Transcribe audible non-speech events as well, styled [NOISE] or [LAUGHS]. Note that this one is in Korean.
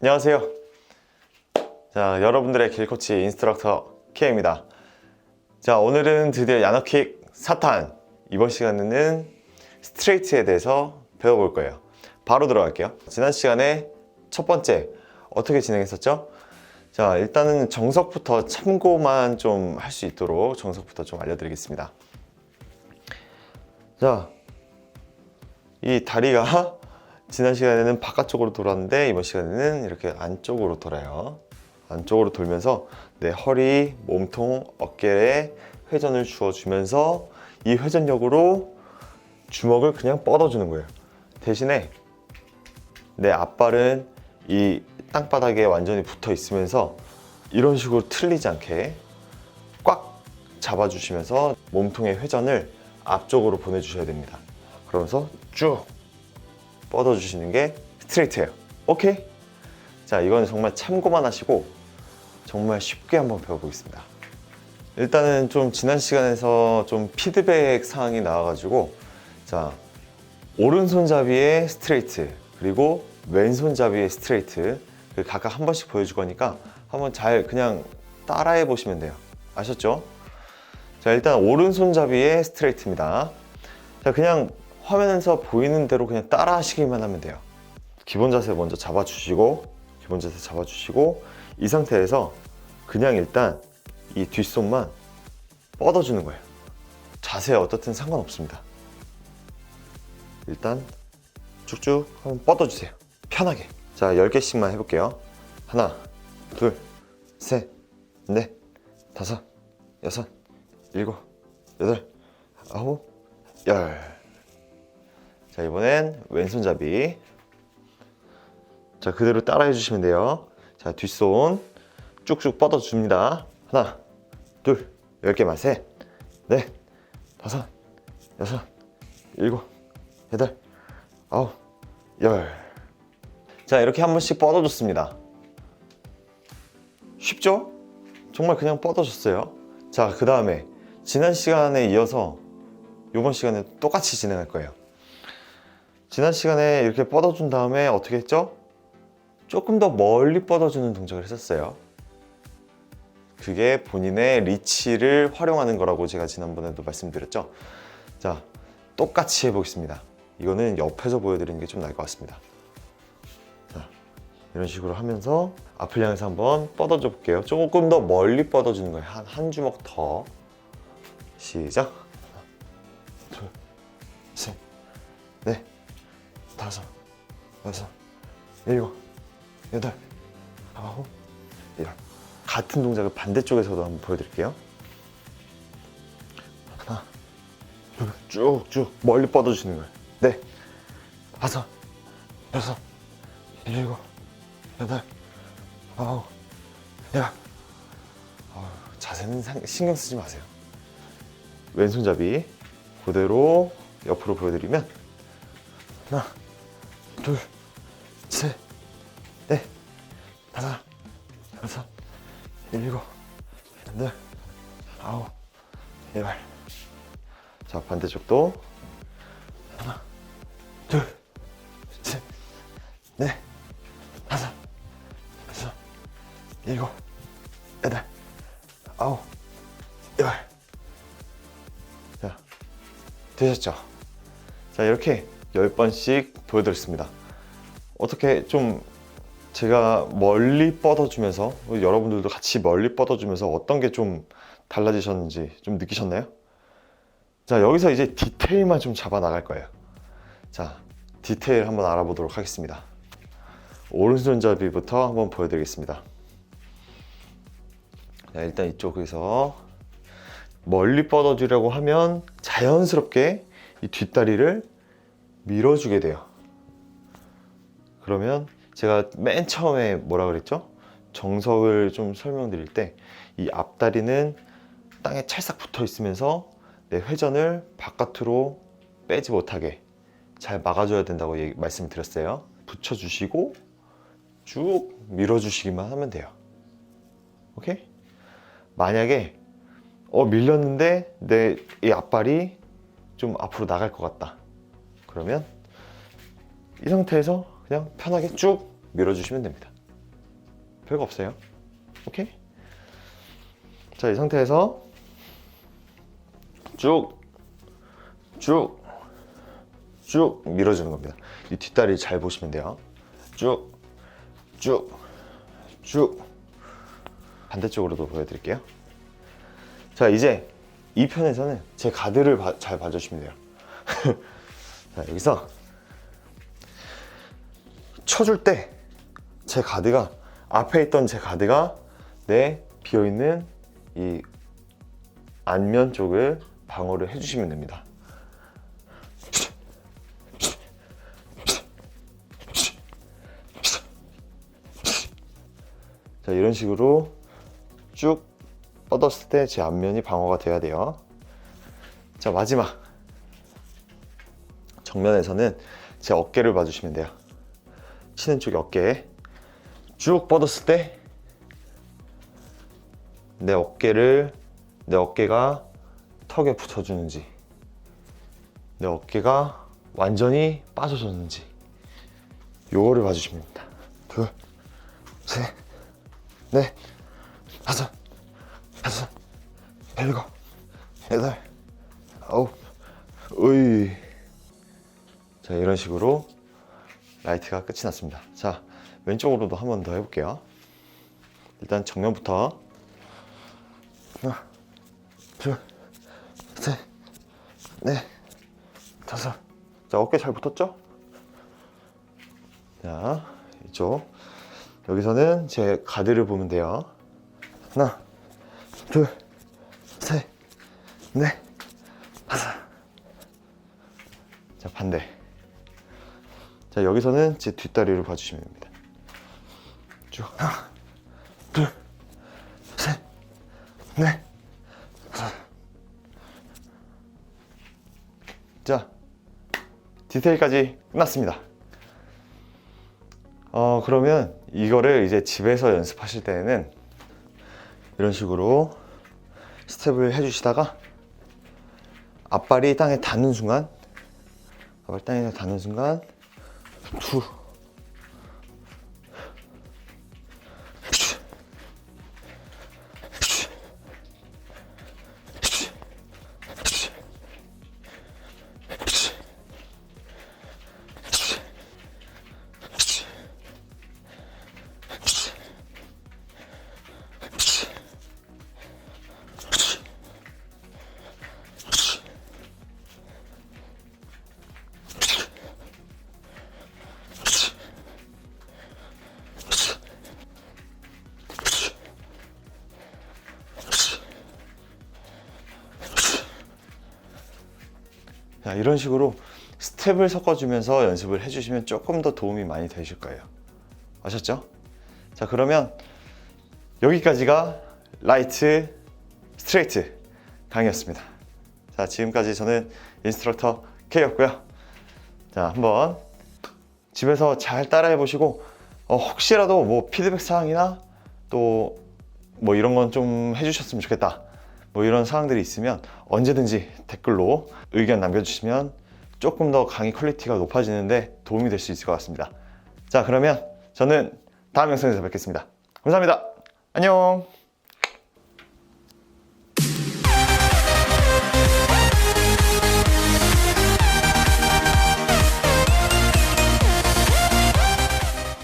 안녕하세요. 자, 여러분들의 길코치 인스트럭터 K입니다. 자, 오늘은 드디어 야너킥 4탄. 이번 시간에는 스트레이트에 대해서 배워볼 거예요. 바로 들어갈게요. 지난 시간에 첫 번째 어떻게 진행했었죠? 자, 일단은 정석부터 참고만 좀 할 수 있도록 정석부터 좀 알려드리겠습니다. 자, 이 다리가 지난 시간에는 바깥쪽으로 돌았는데 이번 시간에는 이렇게 안쪽으로 돌아요. 안쪽으로 돌면서 내 허리, 몸통, 어깨에 회전을 주어주면서 이 회전력으로 주먹을 그냥 뻗어주는 거예요. 대신에 내 앞발은 이 땅바닥에 완전히 붙어 있으면서 이런 식으로 틀리지 않게 꽉 잡아주시면서 몸통의 회전을 앞쪽으로 보내주셔야 됩니다. 그러면서 쭉 뻗어주시는 게 스트레이트예요. 오케이? 자, 이건 정말 참고만 하시고 정말 쉽게 한번 배워보겠습니다. 일단은 좀 지난 시간에서 좀 피드백 사항이 나와가지고 자 오른손잡이의 스트레이트 그리고 왼손잡이의 스트레이트 그 각각 한 번씩 보여줄 거니까 한번 잘 그냥 따라해 보시면 돼요. 아셨죠? 자 일단 오른손잡이의 스트레이트입니다. 자 그냥 화면에서 보이는 대로 그냥 따라 하시기만 하면 돼요. 기본 자세 먼저 잡아주시고 기본 자세 잡아주시고 이 상태에서 그냥 일단 이 뒷손만 뻗어주는 거예요. 자세 어떻든 상관없습니다. 일단 쭉쭉 한번 뻗어주세요. 편하게. 자, 10개씩만 해볼게요. 하나, 둘, 셋, 넷, 다섯, 여섯, 일곱, 여덟, 아홉, 열. 자, 이번엔 왼손잡이. 자, 그대로 따라해 주시면 돼요. 자, 뒷손 쭉쭉 뻗어 줍니다. 하나, 둘, 열 개만, 셋, 넷, 다섯, 여섯, 일곱, 여덟, 아홉, 열. 자, 이렇게 한 번씩 뻗어 줬습니다. 쉽죠? 정말 그냥 뻗어 줬어요. 자, 그 다음에 지난 시간에 이어서 이번 시간에 똑같이 진행할 거예요. 지난 시간에 이렇게 뻗어준 다음에 어떻게 했죠? 조금 더 멀리 뻗어주는 동작을 했었어요. 그게 본인의 리치를 활용하는 거라고 제가 지난번에도 말씀드렸죠. 자, 똑같이 해보겠습니다. 이거는 옆에서 보여드리는 게 좀 나을 것 같습니다. 자, 이런 식으로 하면서 앞을 향해서 한번 뻗어줘 볼게요. 조금 더 멀리 뻗어주는 거예요. 한, 한 주먹 더. 시작. 여섯, 일곱, 여덟, 아홉, 열. 같은 동작을 반대쪽에서도 한번 보여드릴게요. 하나, 둘, 쭉쭉 멀리 뻗어주시는 거예요. 네, 다섯, 여섯, 일곱, 여덟, 아홉, 열. 어우, 자세는 상- 신경 쓰지 마세요. 왼손잡이 그대로 옆으로 보여드리면 하나, 둘, 다섯, 여섯, 일곱, 여덟, 아홉, 열. 자, 반대쪽도 하나, 둘, 셋, 넷, 다섯, 여섯, 일곱, 여덟, 아홉, 열. 자, 되셨죠? 자, 이렇게 열 번씩 보여드렸습니다. 어떻게 좀 제가 멀리 뻗어주면서 여러분들도 같이 멀리 뻗어주면서 어떤 게 좀 달라지셨는지 좀 느끼셨나요? 자 여기서 이제 디테일만 좀 잡아 나갈 거예요. 자 디테일 한번 알아보도록 하겠습니다. 오른손잡이부터 한번 보여드리겠습니다. 자, 일단 이쪽에서 멀리 뻗어주려고 하면 자연스럽게 이 뒷다리를 밀어주게 돼요. 그러면 제가 맨 처음에 뭐라 그랬죠? 정석을 좀 설명드릴 때 이 앞다리는 땅에 찰싹 붙어 있으면서 내 회전을 바깥으로 빼지 못하게 잘 막아줘야 된다고 얘기, 말씀을 드렸어요. 붙여주시고 쭉 밀어주시기만 하면 돼요. 오케이? 만약에 어 밀렸는데 내 이 앞발이 좀 앞으로 나갈 것 같다. 그러면 이 상태에서 그냥 편하게 쭉 밀어주시면 됩니다. 별거 없어요. 오케이? 자, 이 상태에서 쭉, 쭉, 쭉 밀어주는 겁니다. 이 뒷다리 잘 보시면 돼요. 쭉, 쭉, 쭉. 반대쪽으로도 보여드릴게요. 자, 이제 이 편에서는 제 가드를 봐- 잘 봐주시면 돼요. [LAUGHS] 자, 여기서 쳐줄 때 제 가드가 앞에 있던 제 가드가 내 비어있는 이 안면 쪽을 방어를 해주시면 됩니다. 자, 이런 식으로 쭉 뻗었을 때 제 앞면이 방어가 돼야 돼요. 자, 마지막. 정면에서는 제 어깨를 봐주시면 돼요. 치는 쪽이 어깨. 쭉 뻗었을 때 내 어깨를 내 어깨가 턱에 붙어주는지 내 어깨가 완전히 빠져줬는지 요거를 봐주시면 됩니다. 둘, 셋, 넷, 다섯, 다섯, 일곱, 여덟, 아홉, 으이. 자 이런 식으로 라이트가 끝이 났습니다. 자 왼쪽으로도 한 번 더 해볼게요. 일단 정면부터 하나, 둘, 셋, 넷, 다섯. 자 어깨 잘 붙었죠? 자 이쪽 여기서는 제 가드를 보면 돼요. 하나, 둘, 셋, 넷, 다섯. 자 반대. 자 여기서는 제 뒷다리를 봐주시면 됩니다. 쭉 하나, 둘, 셋, 넷, 다섯. 자 디테일까지 끝났습니다. 어 그러면 이거를 이제 집에서 연습하실 때는 이런 식으로 스텝을 해주시다가 앞발이 땅에 닿는 순간 앞발 땅에 닿는 순간 투 자, 이런 식으로 스텝을 섞어주면서 연습을 해주시면 조금 더 도움이 많이 되실 거예요. 아셨죠? 자, 그러면 여기까지가 라이트 스트레이트 강의였습니다. 자, 지금까지 저는 인스트럭터 K였고요. 자, 한번 집에서 잘 따라해 보시고 어, 혹시라도 뭐 피드백 사항이나 또 뭐 이런 건 좀 해주셨으면 좋겠다. 뭐 이런 사항들이 있으면 언제든지 댓글로 의견 남겨주시면 조금 더 강의 퀄리티가 높아지는데 도움이 될 수 있을 것 같습니다. 자, 그러면 저는 다음 영상에서 뵙겠습니다. 감사합니다. 안녕.